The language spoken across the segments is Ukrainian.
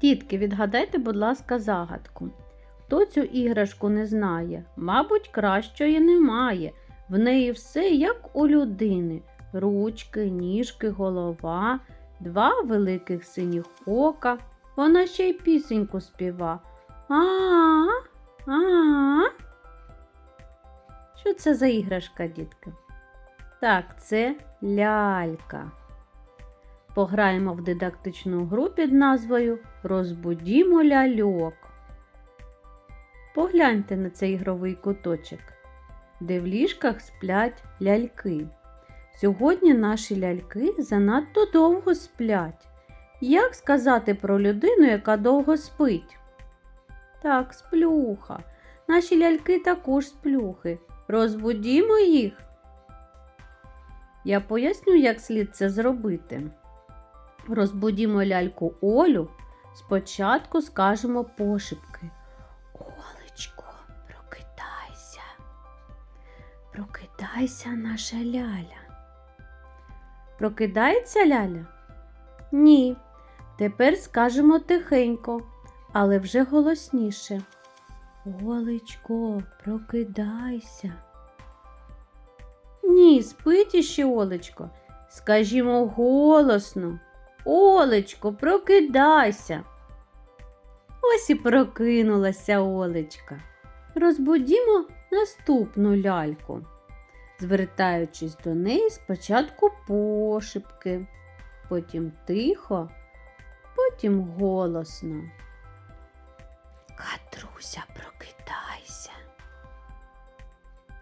Дітки, відгадайте, будь ласка, загадку. Хто цю іграшку не знає? Мабуть, кращої немає. В неї все як у людини: ручки, ніжки, голова, два великих синіх ока. Вона ще й пісеньку співа. А, а. Що це за іграшка, дітки? Так, це лялька. Пограємо в дидактичну гру під назвою Розбудімо ляльок. Погляньте на цей ігровий куточок, де в ліжках сплять ляльки. Сьогодні наші ляльки занадто довго сплять. Як сказати про людину, яка довго спить? Так, сплюха. Наші ляльки також сплюхи. Розбудімо їх. Я поясню, як слід це зробити. Розбудімо ляльку Олю. Спочатку скажемо пошепки. Олечко, прокидайся. Прокидайся, наша ляля. Прокидається ляля? Ні. Тепер скажемо тихенько, але вже голосніше. Олечко, прокидайся. Ні, спить іще Олечко. Скажімо голосно. Олечко, прокидайся. Ось і прокинулася Олечка. Розбудімо наступну ляльку, звертаючись до неї спочатку пошепки, потім тихо, потім голосно. Катруся, прокидайся.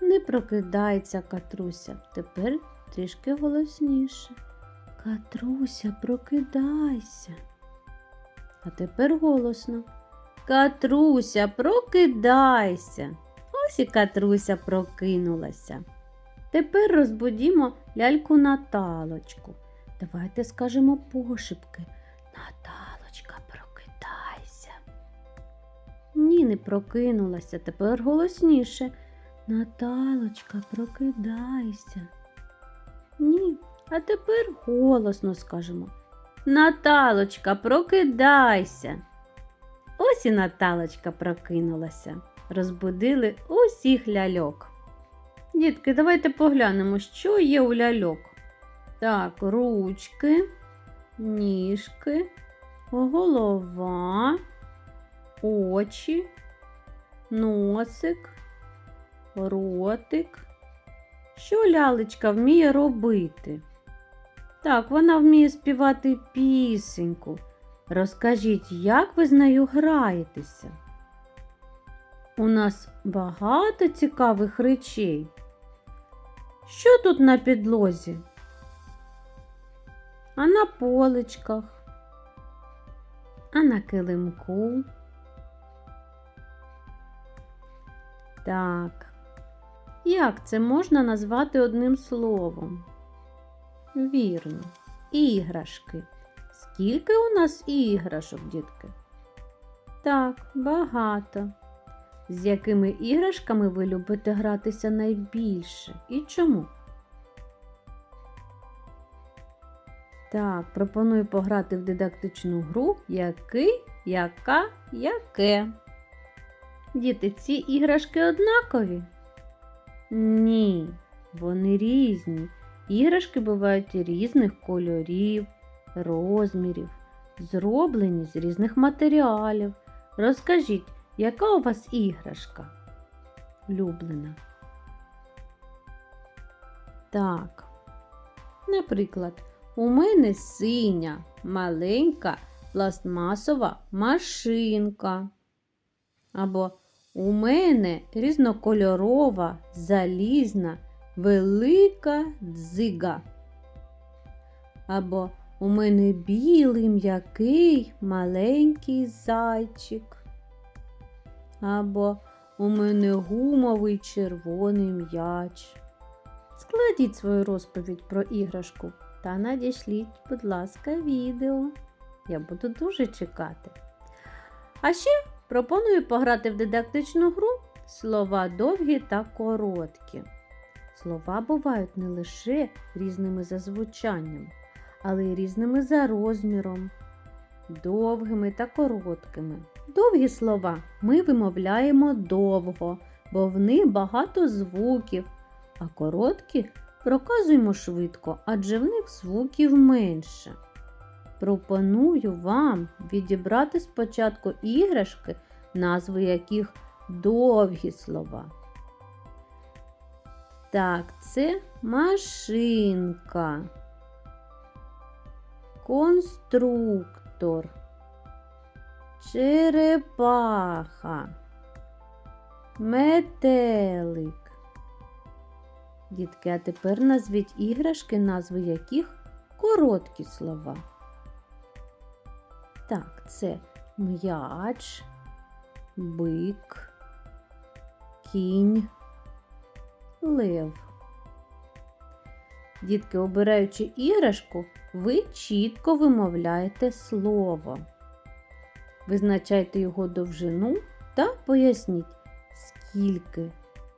Не прокидається Катруся, тепер трішки голосніше. Катруся, прокидайся. А тепер голосно. Катруся, прокидайся. Ось і Катруся прокинулася. Тепер розбудімо ляльку Наталочку. Давайте скажемо пошепки. Наталочка, прокидайся. Ні, не прокинулася, тепер голосніше. Наталочка, прокидайся. Ні, а тепер голосно скажемо. Наталочка, прокидайся. Ось і Наталочка прокинулася. Розбудили усіх ляльок. Дітки, давайте поглянемо, що є у ляльок. Так, ручки, ніжки, голова, очі, носик, ротик. Що лялечка вміє робити? Так, вона вміє співати пісеньку. Розкажіть, як ви з нею граєтеся? У нас багато цікавих речей. Що тут на підлозі? А на поличках, а на килимку. Так. Як це можна назвати одним словом? Вірно, іграшки. Скільки у нас іграшок, дітки? Так, багато. З якими іграшками ви любите гратися найбільше і чому? Так, пропоную пограти в дидактичну гру Який, яка, яке. Діти, ці іграшки однакові? Ні, вони різні. Іграшки бувають різних кольорів, розмірів, зроблені з різних матеріалів. Розкажіть, яка у вас іграшка? Улюблена? Так. Наприклад, у мене синя, маленька пластмасова машинка. Або у мене різнокольорова, залізна, велика дзига. Або у мене білий м'який маленький зайчик. Або у мене гумовий червоний м'яч. Складіть свою розповідь про іграшку та надішліть, будь ласка, відео. Я буду дуже чекати. А ще пропоную пограти в дидактичну гру слова довгі та короткі. Слова бувають не лише різними за звучанням, але й різними за розміром. довгими та короткими. Довгі слова ми вимовляємо довго, бо в них багато звуків, а короткі проказуємо швидко, адже в них звуків менше. Пропоную вам відібрати спочатку іграшки, назви яких довгі слова. Так, це машинка, конструктор, черепаха, метелик. Дітки, а тепер назвіть іграшки, назви яких короткі слова. Так, це м'яч, бик, кінь, лев. Дітки, обираючи іграшку, ви чітко вимовляєте слово. Визначайте його довжину та поясніть, скільки,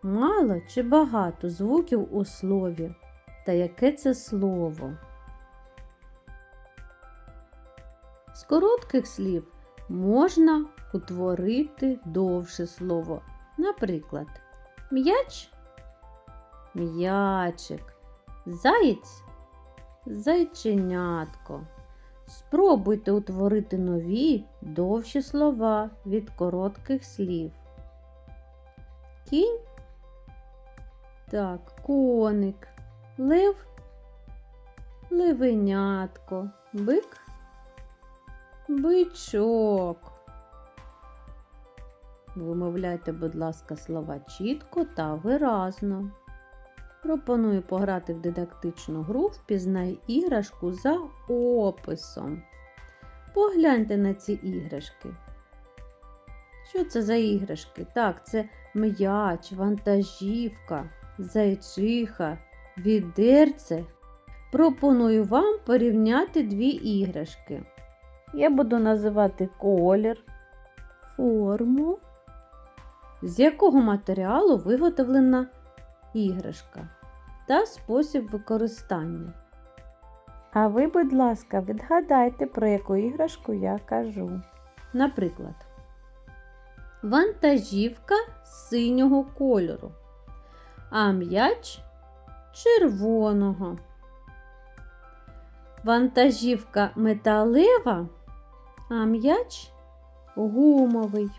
мало чи багато звуків у слові та яке це слово. З коротких слів можна утворити довше слово. Наприклад, м'яч м'ячик, заєць зайченятко. Спробуйте утворити нові довші слова від коротких слів. Кінь так, коник, лев, левенятко, бик, бичок. Вимовляйте, будь ласка, слова чітко та виразно. Пропоную пограти в дидактичну гру Впізнай іграшку за описом. Погляньте на ці іграшки. Що це за іграшки? Так, це м'яч, вантажівка, зайчиха, відерце. Пропоную вам порівняти дві іграшки. Я буду називати колір, форму, з якого матеріалу виготовлена іграшка та спосіб використання. А ви, будь ласка, відгадайте, про яку іграшку я кажу. Наприклад, вантажівка синього кольору, а м'яч червоного. Вантажівка металева, а м'яч гумовий.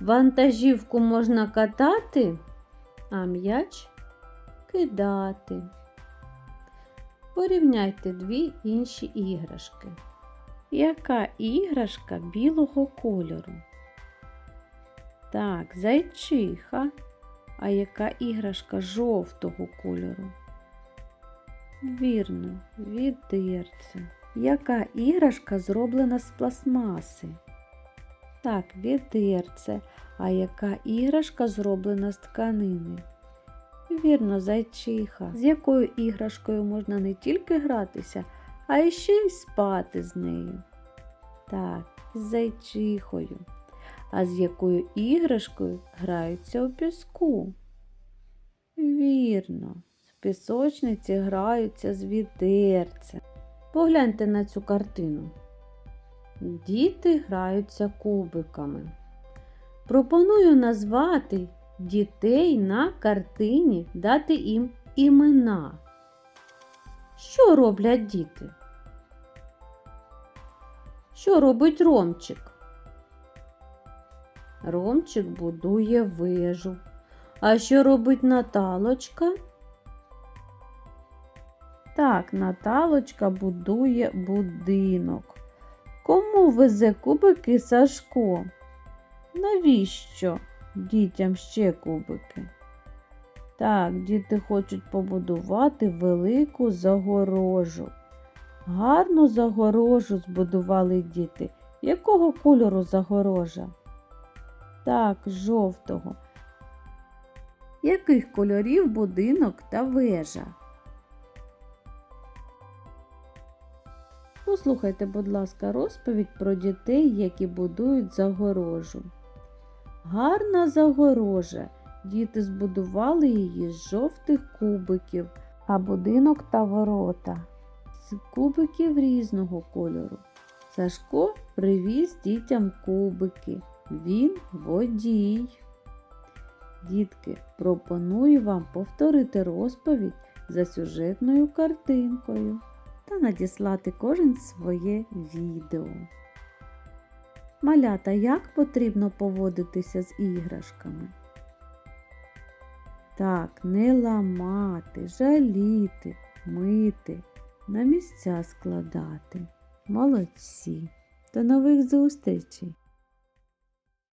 Вантажівку можна катати, а м'яч кидати. Порівняйте дві інші іграшки. Яка іграшка білого кольору? Так, зайчиха. А яка іграшка жовтого кольору? Вірно, відерце. Яка іграшка зроблена з пластмаси? Так, відерце. А яка іграшка зроблена з тканини? Вірно, зайчиха. З якою іграшкою можна не тільки гратися, а ще й спати з нею. Так, з зайчихою. А з якою іграшкою граються у піску? Вірно, в пісочниці граються з відерцем. Погляньте на цю картину. Діти граються кубиками. Пропоную назвати дітей на картині, дати їм імена. Що роблять діти? Що робить Ромчик? Ромчик будує вежу. А що робить Наталочка? Так, Наталочка будує будинок. Кому везе кубики Сашко? Навіщо дітям ще кубики? Так, діти хочуть побудувати велику загорожу. Гарну загорожу збудували діти. Якого кольору загорожа? Так, жовтого. Яких кольорів будинок та вежа? Послухайте, будь ласка, розповідь про дітей, які будують загорожу. Гарна загорожа. Діти збудували її з жовтих кубиків, а будинок та ворота з кубиків різного кольору. Сашко привіз дітям кубики. Він водій. Дітки, пропоную вам повторити розповідь за сюжетною картинкою та надіслати кожен своє відео. Малята, як потрібно поводитися з іграшками? Так, не ламати, жаліти, мити, на місця складати. Молодці. До нових зустрічей!